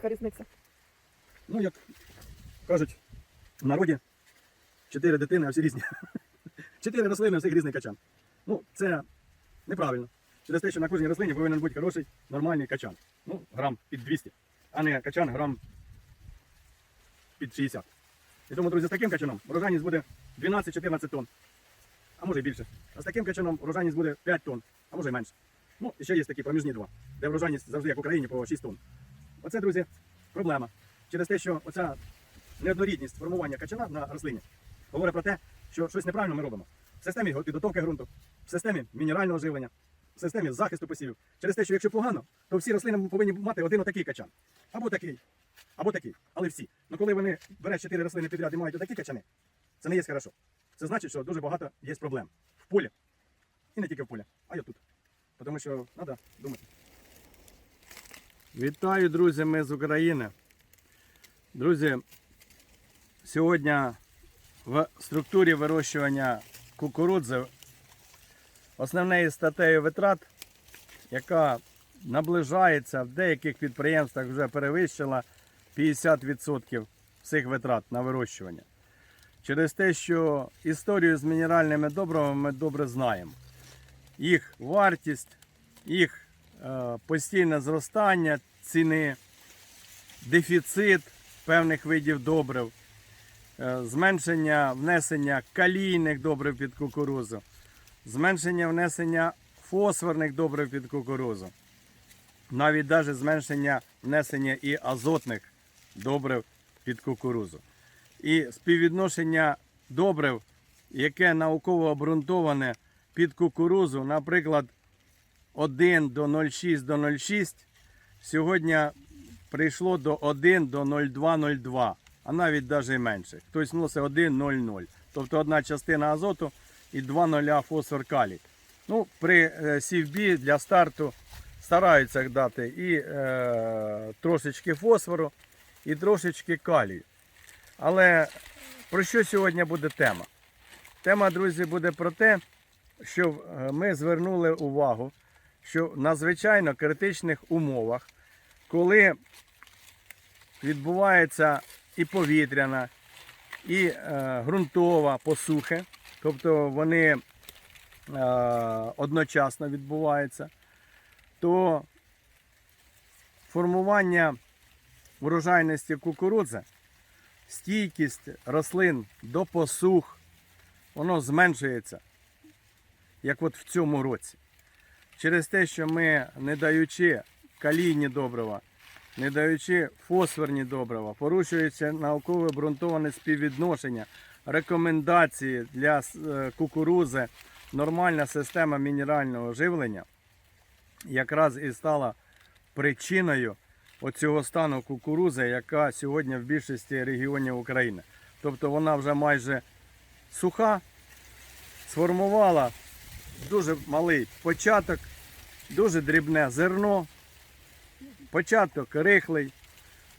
така різниця? Ну, як кажуть, в народі чотири дитини, а всі різні. Чотири рослини, у всіх різний качан. Ну, це неправильно. Через те, що на кожній рослині повинен бути хороший, нормальний качан. Ну, грам під 200, а не качан грам під 60. І тому, друзі, з таким качаном урожайність буде 12-14 тонн, а може і більше. А з таким качаном урожайність буде 5 тонн, а може і менше. Ну, і ще є такі проміжні два, де врожайність завжди, як в Україні, по 6 тонн. Оце, друзі, проблема. Через те, що оця неоднорідність формування качана на рослині говорить про те, що щось неправильно ми робимо. В системі підготовки ґрунту, в системі мінерального живлення, в системі захисту посівів. Через те, що якщо погано, то всі рослини повинні мати один отакий качан. Або такий, або такий, але всі. Ну коли вони беруть чотири рослини підряд і мають отакі качани, це не є хорошо. Це значить, що дуже багато є проблем в полі. І не тільки в полі, а й отут. Тому що треба думати. Вітаю, друзі, ми з України. Друзі, сьогодні в структурі вирощування кукурудзи основнею статтею витрат, яка наближається в деяких підприємствах вже перевищила 50% всіх витрат на вирощування. Через те, що історію з мінеральними добривами ми добре знаємо. Їх вартість, їх постійне зростання ціни, дефіцит певних видів добрив, е, зменшення внесення калійних добрив під кукурузу, зменшення внесення фосфорних добрив під кукурузу, навіть навіть зменшення внесення і азотних добрив під кукурузу. І співвідношення добрив, яке науково обґрунтоване під кукурузу, наприклад, 1 до 0,6 до 0,6, сьогодні прийшло до 1 до 0,2-0,2, а навіть навіть менше. Хтось вносить 1,0,0. Тобто одна частина азоту і 2 нуля фосфор калій. Ну, при е, сівбі для старту стараються дати і е, трошечки фосфору, і трошечки калію. Але про що сьогодні буде тема? Тема, друзі, буде про те, що е, ми звернули увагу, що в надзвичайно критичних умовах, коли відбувається і повітряна, і е, ґрунтова посухи, тобто вони е, одночасно відбуваються, то формування врожайності кукурудзи, стійкість рослин до посух, воно зменшується, як от в цьому році. Через те, що ми, не даючи калійні добрива, не даючи фосфорні добрива, порушується науково обґрунтоване співвідношення, рекомендації для е, кукурузи, нормальна система мінерального живлення, якраз і стала причиною оцього стану кукурузи, яка сьогодні в більшості регіонів України. Тобто вона вже майже суха, сформувала дуже малий початок, дуже дрібне зерно, початок рихлий.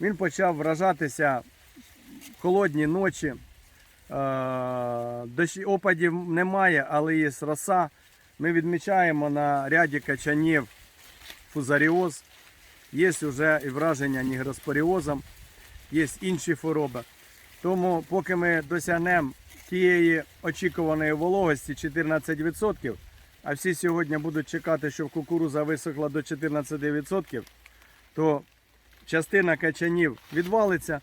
Він почав вражатися в холодні ночі. Е, опадів немає, але є роса. Ми відмічаємо на ряді качанів фузаріоз. Є вже і враження нігроспоріозом, є інші хвороби. Тому поки ми досягнемо тієї очікуваної вологості 14%, а всі сьогодні будуть чекати, щоб кукуруза висохла до 14%, то частина качанів відвалиться,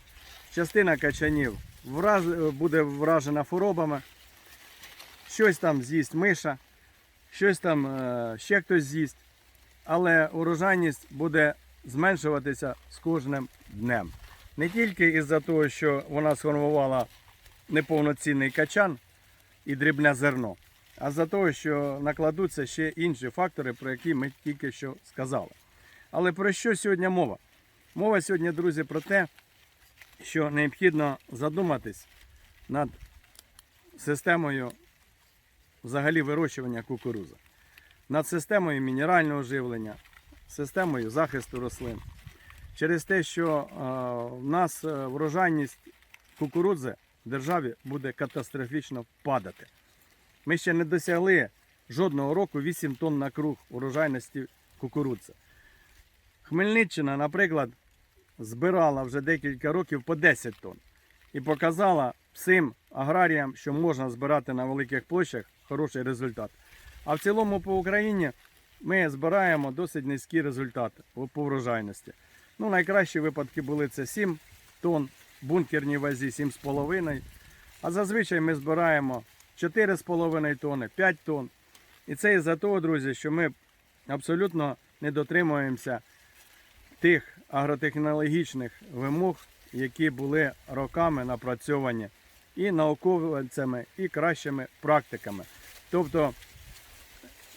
частина качанів враж... буде вражена хворобами, щось там з'їсть миша, щось там е, ще хтось з'їсть, але урожайність буде зменшуватися з кожним днем. Не тільки із-за того, що вона сформувала неповноцінний качан і дрібне зерно, а за того, що накладуться ще інші фактори, про які ми тільки що сказали. Але про що сьогодні мова? Мова сьогодні, друзі, про те, що необхідно задуматись над системою взагалі вирощування кукурузи, над системою мінерального живлення, системою захисту рослин. Через те, що е, в нас е, врожайність кукурудзи в державі буде катастрофічно падати. Ми ще не досягли жодного року 8 тонн на круг урожайності кукурудзи. Хмельниччина, наприклад, збирала вже декілька років по 10 тонн і показала всім аграріям, що можна збирати на великих площах хороший результат. А в цілому по Україні ми збираємо досить низькі результати по врожайності. Ну, найкращі випадки були це 7 тонн, бункерній вазі 7,5. А зазвичай ми збираємо 4,5 тонни, 5 тонн. І це із-за того, друзі, що ми абсолютно не дотримуємося тих агротехнологічних вимог, які були роками напрацьовані і науковцями, і кращими практиками. Тобто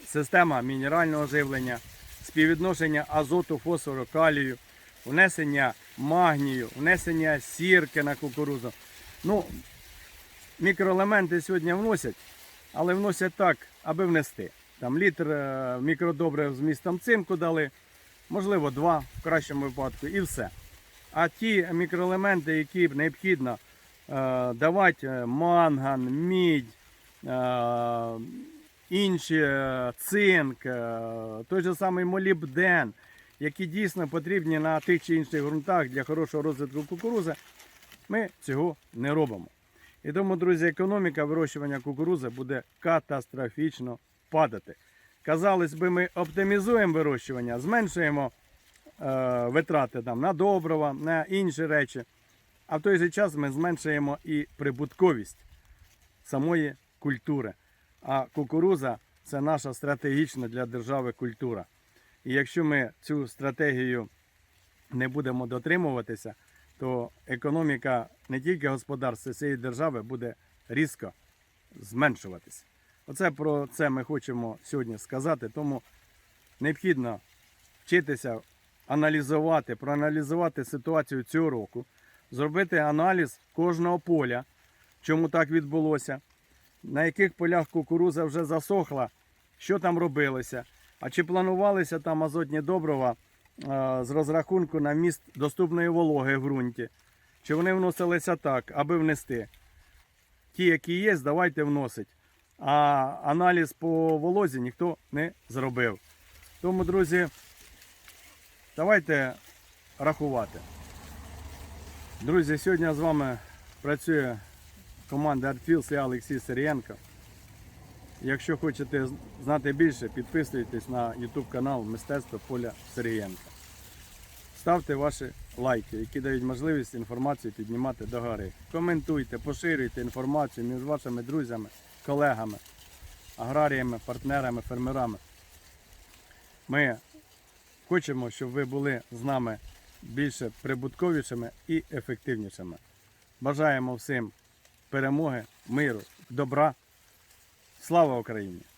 система мінерального живлення, співвідношення азоту, фосфору, калію, внесення магнію, внесення сірки на кукурудзу. Ну, мікроелементи сьогодні вносять, але вносять так, аби внести. Там літр е, мікродобрив з містом цинку дали, можливо, два в кращому випадку, і все. А ті мікроелементи, які необхідно е, давати е, манган, мідь, інші цинк, той же самий молібден, які дійсно потрібні на тих чи інших ґрунтах для хорошого розвитку кукурузи, ми цього не робимо. І тому, друзі, економіка вирощування кукурузи буде катастрофічно падати. Казалось би, ми оптимізуємо вирощування, зменшуємо е, витрати там, на добрива, на інші речі. А в той же час ми зменшуємо і прибутковість самої культури. А кукуруза це наша стратегічна для держави культура. І якщо ми цю стратегію не будемо дотримуватися, то економіка не тільки господарства цієї держави буде різко зменшуватися. Оце про це ми хочемо сьогодні сказати. Тому необхідно вчитися аналізувати, проаналізувати ситуацію цього року, зробити аналіз кожного поля, чому так відбулося, на яких полях кукуруза вже засохла, що там робилося, а чи планувалися там азотні добрива е, з розрахунку на міст доступної вологи в ґрунті, чи вони вносилися так, аби внести. Ті, які є, давайте вносить. А аналіз по волозі ніхто не зробив. Тому, друзі, давайте рахувати. Друзі, сьогодні з вами працює команда ArtFields і Олексій Сирієнко. Якщо хочете знати більше, підписуйтесь на YouTube канал Мистецтво Поля Сирієнка. Ставте ваші лайки, які дають можливість інформацію піднімати до гори. Коментуйте, поширюйте інформацію між вашими друзями, колегами, аграріями, партнерами, фермерами. Ми хочемо, щоб ви були з нами більше прибутковішими і ефективнішими. Бажаємо всім перемоги, миру, добра. Слава Україні!